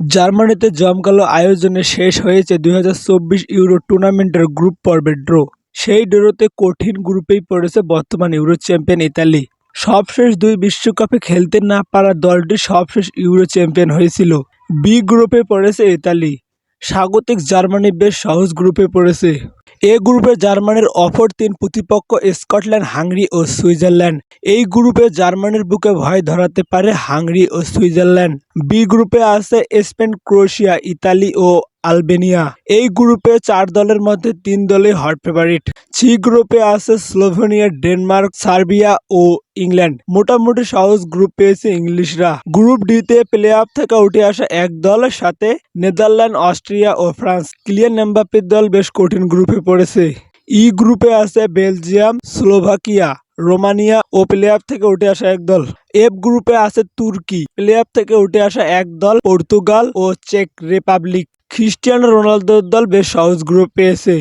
জার্মানিতে জমকালো আয়োজনে শেষ হয়েছে দুই হাজার চব্বিশ ইউরো টুর্নামেন্টের গ্রুপ পর্বের ড্র। সেই ড্রোতে কঠিন গ্রুপেই পড়েছে বর্তমান ইউরো চ্যাম্পিয়ন ইতালি। সবশেষ দুই বিশ্বকাপে খেলতে না পারা দলটি সবশেষ ইউরো চ্যাম্পিয়ন হয়েছিল। বি গ্রুপে পড়েছে ইতালি। স্বাগতিক জার্মানি বেশ সহজ গ্রুপে পড়েছে। এ গ্রুপে জার্মানির অপর তিন প্রতিপক্ষ স্কটল্যান্ড, হাঙ্গরি ও সুইজারল্যান্ড। এই গ্রুপে জার্মানির বুকে ভয় ধরাতে পারে হাঙ্গরি ও সুইজারল্যান্ড। বি গ্রুপে আছে স্পেন, ক্রোয়েশিয়া, ইতালি ও আলবেনিয়া। এই গ্রুপে চার দলের মধ্যে তিন দলই হট ফেভারিট সি গ্রুপে আছে স্লোভেনিয়া, ডেনমার্ক, সার্বিয়া ও ইংল্যান্ড। মোটামুটি সহজ গ্রুপ পেয়েছে ইংলিশরা। গ্রুপ ডিতে প্লে অফ থেকে উঠে আসা এক দলের সাথে নেদারল্যান্ড, অস্ট্রিয়া ও ফ্রান্স। ক্লিয়ার নেম্বাপ্পের দল বেশ কঠিন গ্রুপে পড়েছে। ই গ্রুপে আছে বেলজিয়াম, স্লোভাকিয়া, রোমানিয়া ও প্লে অফ থেকে উঠে আসা এক দল। এফ গ্রুপে আছে তুর্কি প্লে অফ থেকে উঠে আসা এক দল, পর্তুগাল ও চেক রিপাবলিক। খ্রিস্টিয়ানো রোনালদোর দল বেশ সহজ গ্রুপ পেয়েছে।